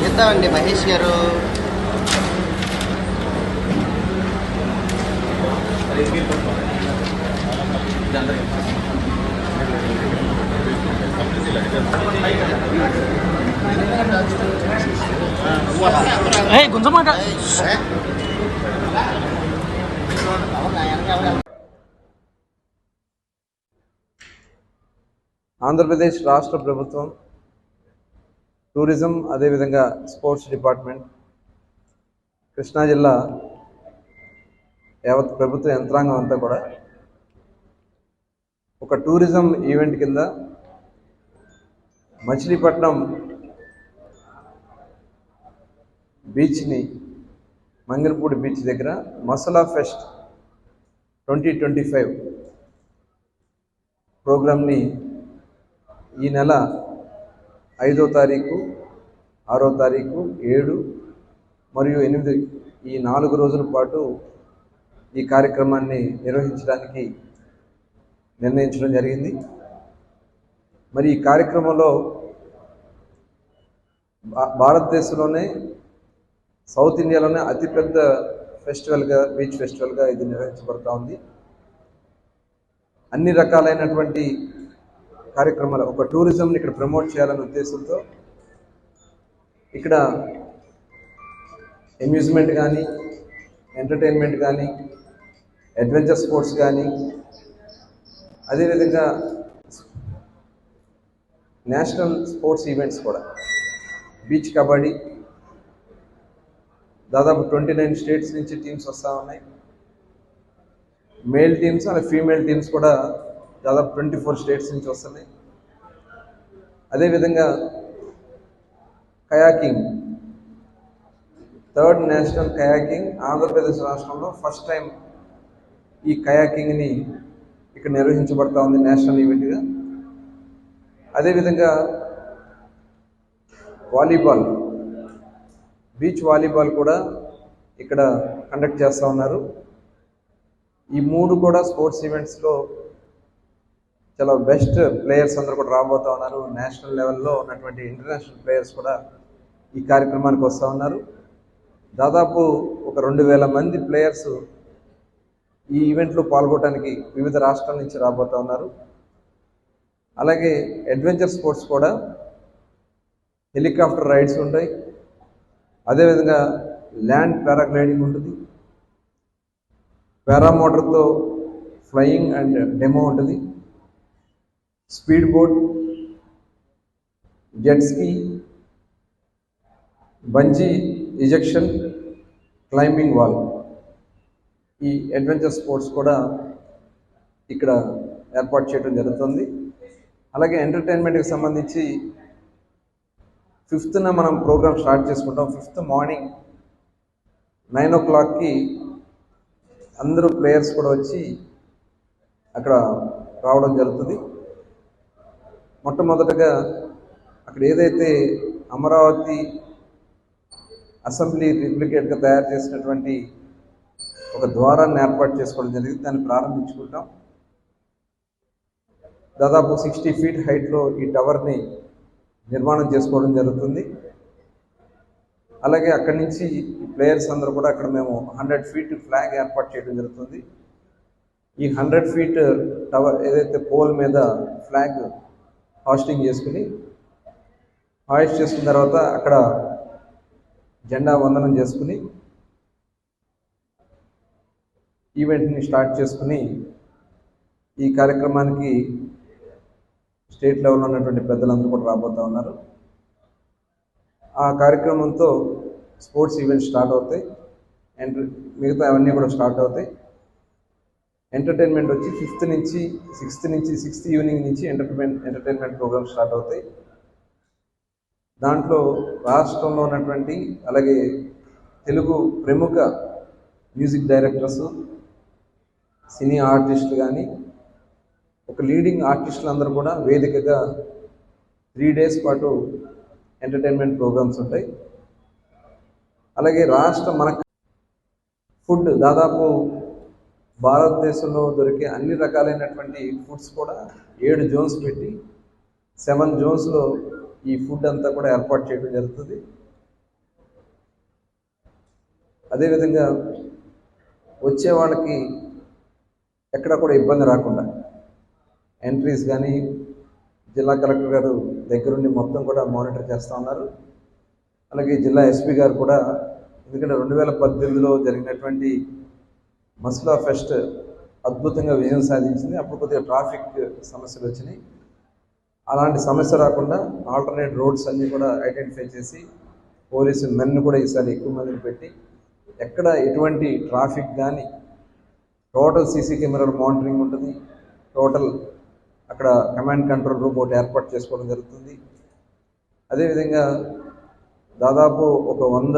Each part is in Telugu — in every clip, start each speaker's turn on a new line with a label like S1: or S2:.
S1: ఎంత
S2: అండి మహేష్ గారు
S3: ఆంధ్రప్రదేశ్ రాష్ట్ర ప్రభుత్వం టూరిజం అదేవిధంగా స్పోర్ట్స్ డిపార్ట్మెంట్ కృష్ణా జిల్లా యావత్ ప్రభుత్వ యంత్రాంగం అంతా కూడా ఒక టూరిజం ఈవెంట్ కింద మచిలీపట్నం బీచ్ని మంగళపూడి బీచ్ దగ్గర masala fest twenty twenty five ప్రోగ్రామ్ని ఈ నెల ఐదో తారీఖు ఆరో తారీఖు ఏడు మరియు ఎనిమిది ఈ నాలుగు రోజుల పాటు ఈ కార్యక్రమాన్ని నిర్వహించడానికి నిర్ణయించడం జరిగింది. మరి ఈ కార్యక్రమంలో భా- భారతదేశంలోనే సౌత్ ఇండియాలోనే అతిపెద్ద ఫెస్టివల్గా బీచ్ ఫెస్టివల్గా ఇది నిర్వహించబడుతూ ఉంది. అన్ని రకాలైనటువంటి కార్యక్రమాలు ఒక టూరిజంని ఇక్కడ ప్రమోట్ చేయాలనే ఉద్దేశంతో ఇక్కడ అమ్యూజ్మెంట్ కానీ ఎంటర్టైన్మెంట్ కానీ అడ్వెంచర్ స్పోర్ట్స్ కానీ అదేవిధంగా నేషనల్ స్పోర్ట్స్ ఈవెంట్స్ కూడా. బీచ్ కబడ్డీ దాదాపు ట్వంటీ నైన్ స్టేట్స్ నుంచి టీమ్స్ వస్తూ ఉన్నాయి. మేల్ టీమ్స్ అలాగే ఫీమేల్ టీమ్స్ కూడా దాదాపు ట్వంటీ ఫోర్ స్టేట్స్ నుంచి వస్తున్నాయి. అదేవిధంగా kayaking third national kayaking Andhra Pradesh రాష్ట్రంలో ఫస్ట్ టైం ఈ కయాకింగ్ని ఇక్కడ నిర్వహించబడతా ఉంది నేషనల్ ఈవెంట్గా. అదేవిధంగా వాలీబాల్ బీచ్ వాలీబాల్ కూడా ఇక్కడ కండక్ట్ చేస్తూ ఉన్నారు. ఈ మూడు కూడా స్పోర్ట్స్ ఈవెంట్స్లో చాలా బెస్ట్ ప్లేయర్స్ అందరూ కూడా రాబోతా ఉన్నారు. నేషనల్ లెవెల్లో ఉన్నటువంటి ఇంటర్నేషనల్ ప్లేయర్స్ కూడా ఈ కార్యక్రమానికి వస్తూ ఉన్నారు. దాదాపు ఒక రెండు వేల మంది ప్లేయర్స్ ఈ ఈవెంట్లో పాల్గొనడానికి వివిధ రాష్ట్రాల నుంచి రాబోతా ఉన్నారు. అలాగే అడ్వెంచర్ స్పోర్ట్స్ కూడా హెలికాప్టర్ రైడ్స్ ఉంటాయి. అదేవిధంగా ల్యాండ్ పారాగ్లైడింగ్ ఉంటుంది. పారామోటర్తో ఫ్లయింగ్ అండ్ డెమో ఉంటుంది. Speed boat jet ski bungee ejection climbing wall. ఈ అడ్వెంచర్ స్పోర్ట్స్ కూడా ఇక్కడ ఏర్పాటు చేయడం జరుగుతుంది. అలాగే ఎంటర్టైన్మెంట్కి సంబంధించి ఫిఫ్త్న మనం ప్రోగ్రామ్ స్టార్ట్ చేసుకుంటాం. ఫిఫ్త్ మార్నింగ్ నైన్ ఓ క్లాక్కి అందరూ ప్లేయర్స్ కూడా వచ్చి అక్కడ రావడం జరుగుతుంది. మొట్టమొదటగా అక్కడ ఏదైతే అమరావతి అసెంబ్లీ రిప్లికేట్గా తయారు చేసినటువంటి ఒక ద్వారాన్ని ఏర్పాటు చేసుకోవడం జరిగింది. దాన్ని ప్రారంభించుకుంటాం. దాదాపు సిక్స్టీ ఫీట్ హైట్లో ఈ టవర్ని నిర్మాణం చేసుకోవడం జరుగుతుంది. అలాగే అక్కడి నుంచి ప్లేయర్స్ అందరూ కూడా అక్కడ మేము హండ్రెడ్ ఫీట్ ఫ్లాగ్ ఏర్పాటు చేయడం జరుగుతుంది. ఈ హండ్రెడ్ ఫీట్ టవర్ ఏదైతే పోల్ మీద ఫ్లాగ్ హాస్టింగ్ చేసుకుని హాయిస్ట్ చేసుకున్న తర్వాత అక్కడ జెండా వందనం చేసుకుని ఈవెంట్ని స్టార్ట్ చేసుకుని ఈ కార్యక్రమానికి స్టేట్ లెవెల్లో ఉన్నటువంటి పెద్దలందరూ కూడా రాబోతూ ఉన్నారు. ఆ కార్యక్రమంతో స్పోర్ట్స్ ఈవెంట్ స్టార్ట్ అవుతాయి. అండ్ మిగతా అవన్నీ కూడా స్టార్ట్ అవుతాయి. ఎంటర్టైన్మెంట్ వచ్చి ఫిఫ్త్ నుంచి సిక్స్త్ నుంచి సిక్స్త్ ఈవినింగ్ నుంచి ఎంటర్టైన్మెంట్ ఎంటర్టైన్మెంట్ ప్రోగ్రామ్స్ స్టార్ట్ అవుతాయి. దాంట్లో రాష్ట్రంలో ఉన్నటువంటి అలాగే తెలుగు ప్రముఖ మ్యూజిక్ డైరెక్టర్స్ సినీ ఆర్టిస్టులు కానీ ఒక లీడింగ్ ఆర్టిస్టులు అందరూ కూడా వేదికగా త్రీ డేస్ పాటు ఎంటర్టైన్మెంట్ ప్రోగ్రామ్స్ ఉంటాయి. అలాగే రాష్ట్ర మన ఫుడ్ దాదాపు భారతదేశంలో దొరికే అన్ని రకాలైనటువంటి ఫుడ్స్ కూడా ఏడు జోన్స్ పెట్టి సెవెన్ జోన్స్లో ఈ ఫుడ్ అంతా కూడా ఏర్పాటు చేయడం జరుగుతుంది. అదేవిధంగా వచ్చే వాళ్ళకి ఎక్కడ కూడా ఇబ్బంది రాకుండా. ఎంట్రీస్ కానీ జిల్లా కలెక్టర్ గారు దగ్గరుండి మొత్తం కూడా మానిటర్ చేస్తూ ఉన్నారు. అలాగే జిల్లా ఎస్పీ గారు కూడా ఎందుకంటే రెండు వేల పద్దెనిమిదిలో జరిగినటువంటి మస్లా ఫెస్ట్ అద్భుతంగా విజయం సాధించింది. అప్పుడు కొద్దిగా ట్రాఫిక్ సమస్యలు వచ్చినాయి. అలాంటి సమస్య రాకుండా ఆల్టర్నేట్ రోడ్స్ అన్నీ కూడా ఐడెంటిఫై చేసి పోలీసు మెన్ను కూడా ఈసారి ఎక్కువ మందిని పెట్టి ఎక్కడ ఎటువంటి ట్రాఫిక్ కానీ టోటల్ సీసీ కెమెరాలు మానిటరింగ్ ఉంటుంది. టోటల్ అక్కడ కమాండ్ కంట్రోల్ రూమ్ ఒకటి ఏర్పాటు చేసుకోవడం జరుగుతుంది. అదేవిధంగా దాదాపు ఒక వంద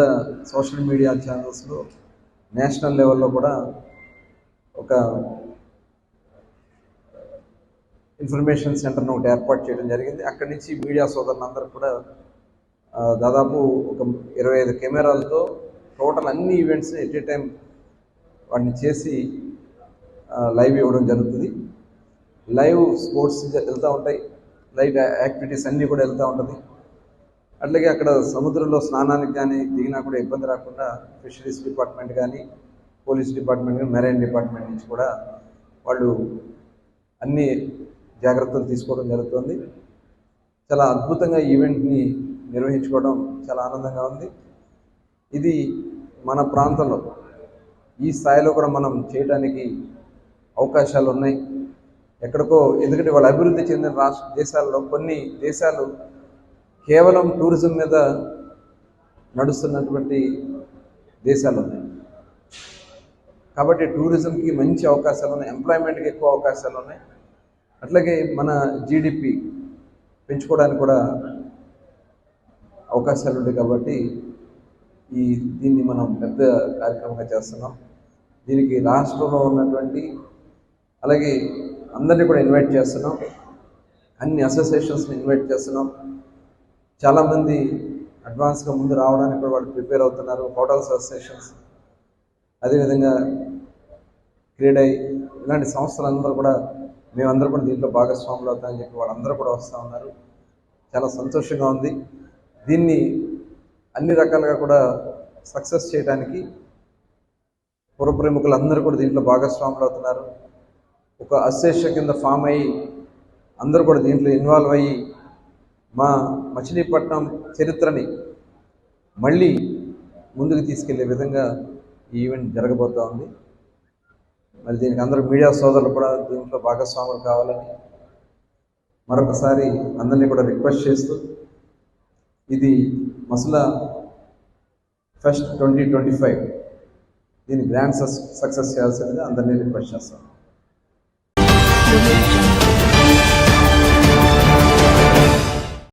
S3: సోషల్ మీడియా ఛానల్స్లో నేషనల్ లెవెల్లో కూడా ఒక ఇన్ఫర్మేషన్ సెంటర్ను ఒకటి ఏర్పాటు చేయడం జరిగింది. అక్కడి నుంచి మీడియా సోదరులందరూ కూడా దాదాపు ఒక ఇరవై ఐదు కెమెరాలతో టోటల్ అన్ని ఈవెంట్స్ ఎట్ ఏ టైం వాటిని చేసి లైవ్ ఇవ్వడం జరుగుతుంది. లైవ్ స్పోర్ట్స్ వెళ్తూ ఉంటాయి. లైవ్ యాక్టివిటీస్ అన్నీ కూడా వెళ్తూ ఉంటుంది. అట్లాగే అక్కడ సముద్రంలో స్నానానికి కానీ దిగినా కూడా ఇబ్బంది రాకుండా ఫిషరీస్ డిపార్ట్మెంట్ కానీ పోలీస్ డిపార్ట్మెంట్ కానీ మెరైన్ డిపార్ట్మెంట్ నుంచి కూడా వాళ్ళు అన్ని జాగ్రత్తలు తీసుకోవడం జరుగుతుంది. చాలా అద్భుతంగా ఈవెంట్ని నిర్వహించుకోవడం చాలా ఆనందంగా ఉంది. ఇది మన ప్రాంతంలో ఈ స్థాయిలో కూడా మనం చేయడానికి అవకాశాలు ఉన్నాయి ఎక్కడికో ఎందుకంటే వాళ్ళు అభివృద్ధి చెందిన రాష్ట్ర దేశాల్లో కొన్ని దేశాలు కేవలం టూరిజం మీద నడుస్తున్నటువంటి దేశాలు ఉన్నాయి కాబట్టి టూరిజంకి మంచి అవకాశాలు ఉన్నాయి ఎంప్లాయ్మెంట్కి ఎక్కువ అవకాశాలు ఉన్నాయి అట్లాగే మన జీడిపి పెంచుకోవడానికి కూడా అవకాశాలు ఉంటాయి కాబట్టి ఈ దీన్ని మనం పెద్ద కార్యక్రమంగా చేస్తున్నాం. దీనికి రాష్ట్రంలో ఉన్నటువంటి అలాగే అందరినీ కూడా ఇన్వైట్ చేస్తున్నాం. అన్ని అసోసియేషన్స్ని ఇన్వైట్ చేస్తున్నాం. చాలామంది అడ్వాన్స్గా ముందు రావడానికి కూడా వాళ్ళు ప్రిపేర్ అవుతున్నారు. హోటల్స్ అసోసియేషన్స్ అదేవిధంగా క్రీడై ఇలాంటి సంస్థలందరూ కూడా మేమందరూ కూడా దీంట్లో భాగస్వాములు అవుతామని చెప్పి వాళ్ళందరూ కూడా వస్తూ ఉన్నారు. చాలా సంతోషంగా ఉంది. దీన్ని అన్ని రకాలుగా కూడా సక్సెస్ చేయడానికి పుర ప్రముఖులందరూ కూడా దీంట్లో భాగస్వాములు అవుతున్నారు. ఒక అశేష కింద ఫామ్ అయ్యి అందరూ కూడా దీంట్లో ఇన్వాల్వ్ అయ్యి మా మచిలీపట్నం చరిత్రని మళ్ళీ ముందుకు తీసుకెళ్ళే విధంగా ఈ ఈవెంట్ జరగబోతూ ఉంది. మరి దీనికి అందరూ మీడియా సోదరులు కూడా దీంట్లో భాగస్వాములు కావాలని మరొకసారి అందరినీ కూడా రిక్వెస్ట్ చేస్తూ ఇది masala fest twenty twenty five. దీని గ్రాండ్ సక్సెస్ చేయాల్సిందిగా అందరినీ రిక్వెస్ట్ చేస్తాను.